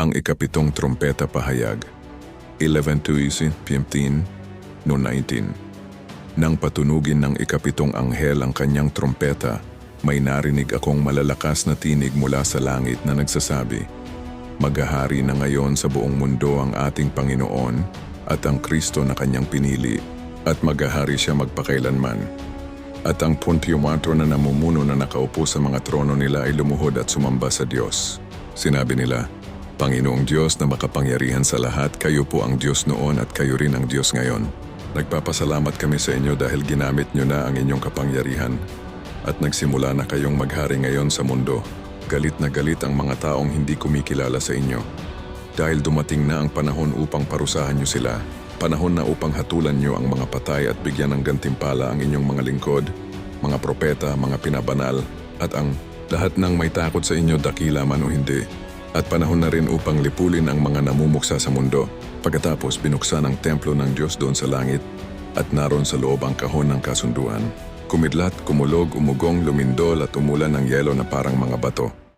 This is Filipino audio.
ang ikapitong trompeta pahayag, 11.15 no 19. Nang patunugin ng ikapitong anghel ang kanyang trompeta, may narinig akong malalakas na tinig mula sa langit na nagsasabi, Maghahari na ngayon sa buong mundo ang ating Panginoon at ang Kristo na kanyang pinili, at maghahari siya magpakailanman. At ang Pontiumato na namumuno na nakaupo sa mga trono nila ay lumuhod at sumamba sa Diyos. Sinabi nila, Panginoong Diyos na makapangyarihan sa lahat, kayo po ang Diyos noon at kayo rin ang Diyos ngayon. Nagpapasalamat kami sa inyo dahil ginamit nyo na ang inyong kapangyarihan at nagsimula na kayong maghari ngayon sa mundo. Galit na galit ang mga taong hindi kumikilala sa inyo. Dahil dumating na ang panahon upang parusahan nyo sila, panahon na upang hatulan nyo ang mga patay at bigyan ng gantimpala ang inyong mga lingkod, mga propeta, mga pinabanal, at ang lahat ng may takot sa inyo dakila man o hindi. At panahon na rin upang lipulin ang mga namumuksa sa mundo. Pagkatapos binuksan ang templo ng Diyos doon sa langit at naroon sa loob ang kahon ng kasunduan. Kumidlat, kumulog, umugong, lumindol at umulan ng yelo na parang mga bato.